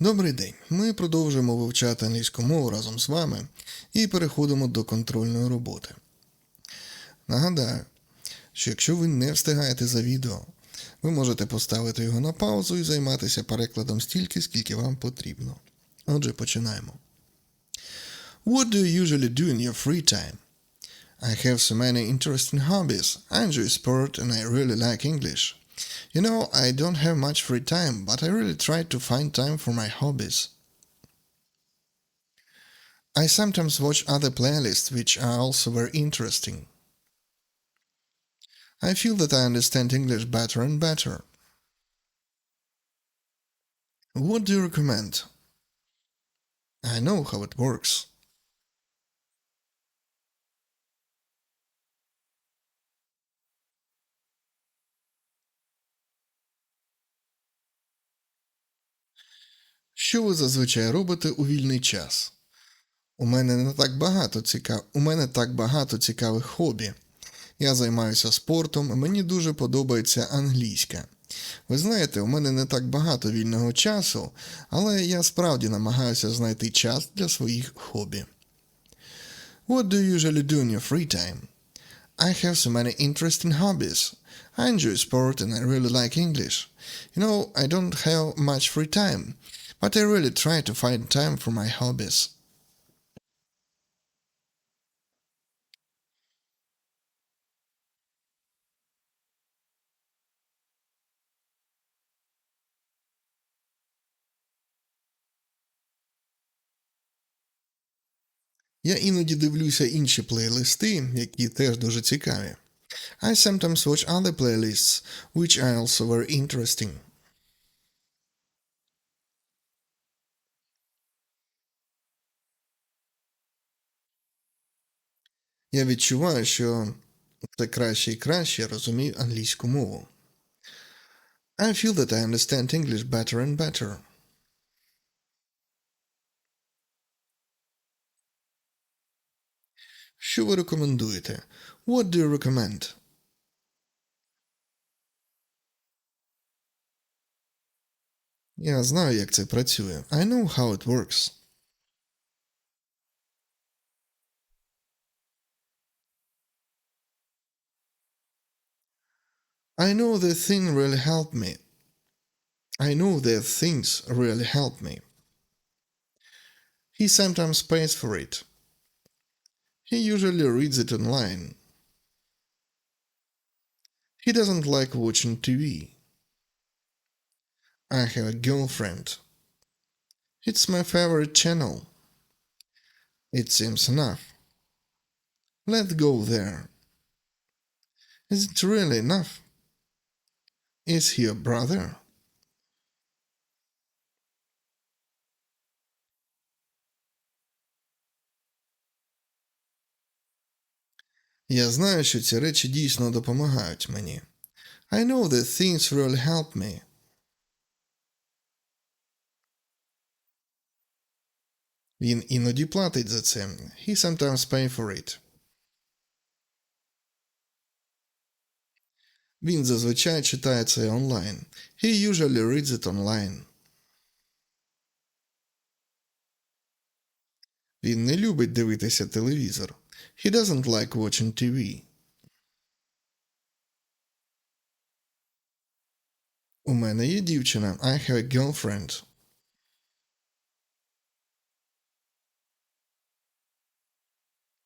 Добрий день. Ми продовжуємо вивчати англійську мову разом з вами і переходимо до контрольної роботи. Нагадаю, що якщо ви не встигаєте за відео, ви можете поставити його на паузу і займатися перекладом стільки, скільки вам потрібно. Отже, починаємо. What do you usually do in your free time? I have so many interesting hobbies. I enjoy sport and I really like English. You know, I don't have much free time, but I really try to find time for my hobbies. I sometimes watch other playlists which are also very interesting. I feel that I understand English better and better. What do you recommend? I know how it works. Що ви зазвичай робите у вільний час? У мене не так багато цікав... У мене так багато цікавих хобі. Я займаюся спортом, мені дуже подобається англійська. Ви знаєте, у мене не так багато вільного часу, але я справді намагаюся знайти час для своїх хобі. What do you usually do in your free time? I have so many interesting hobbies. I enjoy sport and I really like English. You know, I don't have much free time, but I really try to find time for my hobbies. Я іноді дивлюся інші плейлисти, які теж дуже цікаві. I sometimes watch other playlists, which are also very interesting. Я відчуваю, що все краще і краще я розумію англійську мову. I feel that I understand English better and better. Що ви рекомендуєте? What do you recommend? Я знаю, як це працює. I know how it works. I know that thing really helped me. I know that things really help me. He sometimes pays for it. He usually reads it online. He doesn't like watching TV. I have a girlfriend. It's my favorite channel. It seems enough. Let's go there. Is it really enough? Is he a brother? Я знаю, що ці речі дійсно допомагають мені. I know that things really help me. Він іноді платить за це. He sometimes pay for it. Він зазвичай читає це онлайн. He usually reads it online. Він не любить дивитися телевізор. He doesn't like watching TV. У мене є дівчина. I have a girlfriend.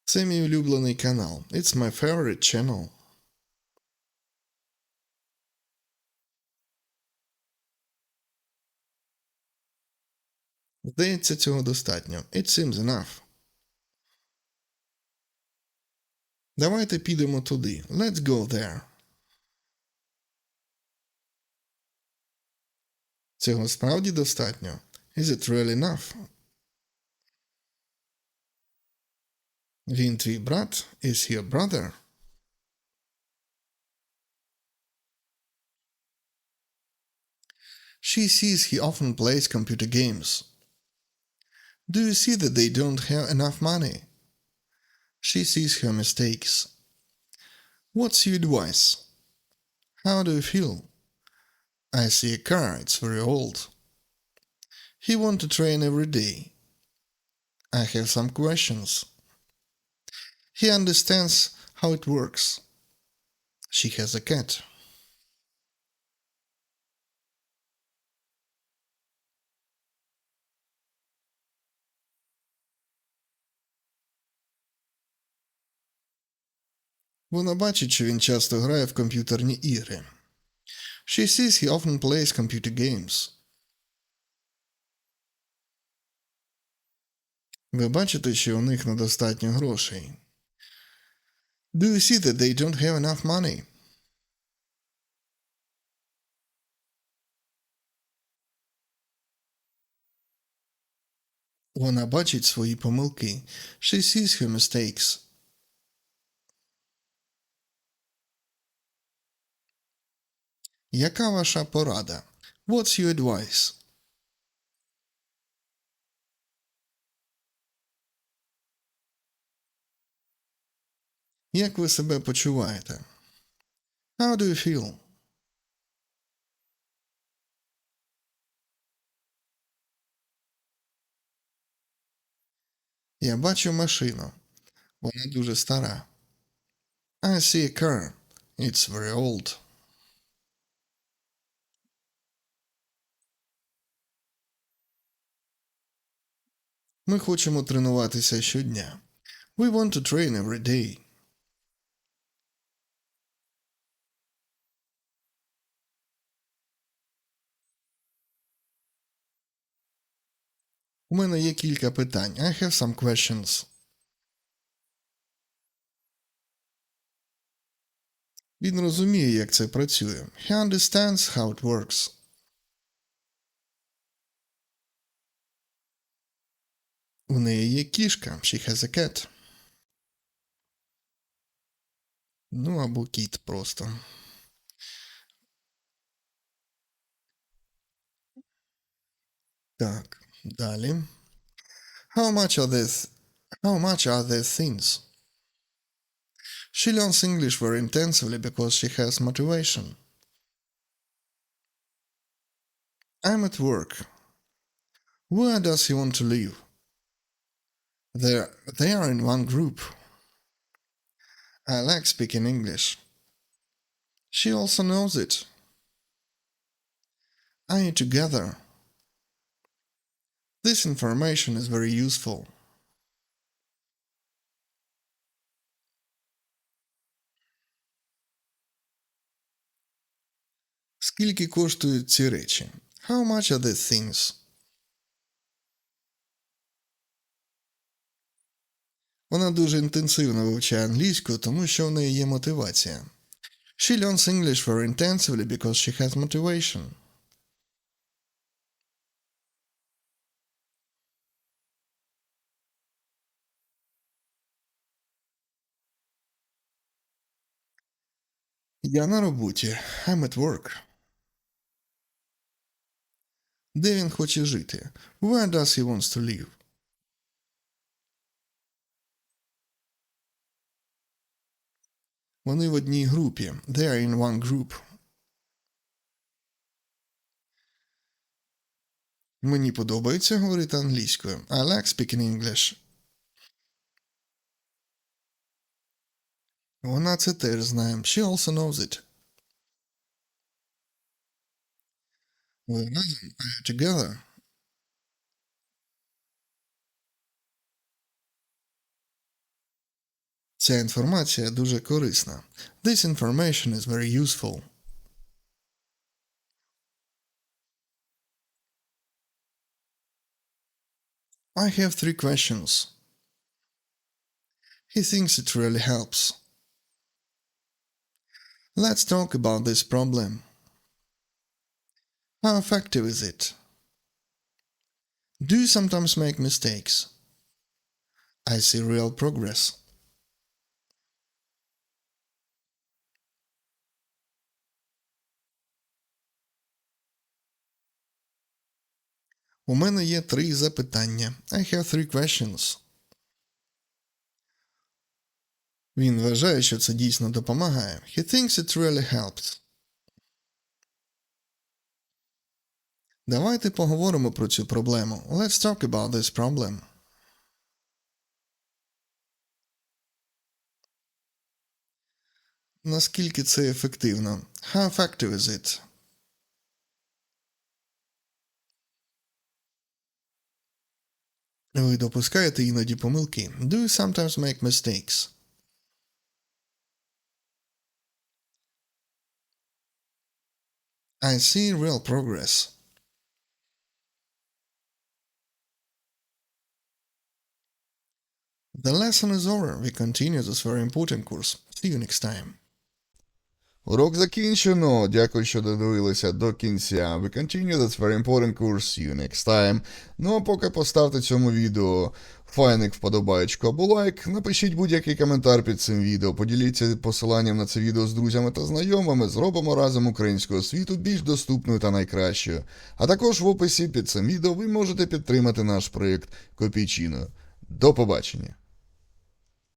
Це мій улюблений канал. It's my favorite channel. Здається, цього достатньо. It seems enough. Давайте підемо туди. Let's go there. Цього справді достатньо. Is it really enough? Він твій брат? Is he a brother? She sees he often plays computer games. Do you see that they don't have enough money? She sees her mistakes. What's your advice? How do you feel? I see a car, it's very old. He want to train every day. I have some questions. He understands how it works. She has a cat. Вона бачить, що він часто грає в комп'ютерні ігри. She sees he often plays computer games. Ви бачите, що у них недостатньо грошей. Do you see that they don't have enough money? Вона бачить свої помилки. She sees her mistakes. Яка ваша порада? What's your advice? Як ви себе почуваєте? How do you feel? Я бачу машину. Вона дуже стара. I see a car. It's very old. Ми хочемо тренуватися щодня. We want to train every day. У мене є кілька питань. I have some questions. Він розуміє, як це працює. He understands how it works. У неї є кішка. She has a cat. Ну або кіт просто. Так, далі. How much are these? How much are these things? She learns English very intensively because she has motivation. I'm at work. Where does he want to live? They're, they are in one group. I like speaking English. She also knows it. Are you together? This information is very useful. Скільки коштують ці речі? How much are these things? Вона дуже інтенсивно вивчає англійську, тому що в неї є мотивація. She learns English very intensively because she has motivation. Я на роботі. I'm at work. Де він хоче жити? Where does he wants to live? Вони в одній групі. They are in one group. Мені подобається говорити англійською. I like speaking English. Вона це теж знає. She also knows it. Ви разом are you together. Ця інформація дуже корисна. This information is very useful. I have three questions. He thinks it really helps. Let's talk about this problem. How effective is it? Do you sometimes make mistakes? I see real progress. У мене є три запитання. I have three questions. Він вважає, що це дійсно допомагає. He thinks it really helps. Давайте поговоримо про цю проблему. Let's talk about this problem. Наскільки це ефективно? How effective is it? Ви допускаєте іноді помилки. Do you sometimes make mistakes? I see real progress. The lesson is over. We continue this very important course. See you next time. Урок закінчено. Дякую, що додивилися до кінця. We continue this very important course. You next time. Ну а поки поставте цьому відео файник вподобаєчку або лайк. Напишіть будь-який коментар під цим відео. Поділіться посиланням на це відео з друзями та знайомими. Зробимо разом українську освіту більш доступною та найкращою. А також в описі під цим відео ви можете підтримати наш проєкт Копійчино. До побачення!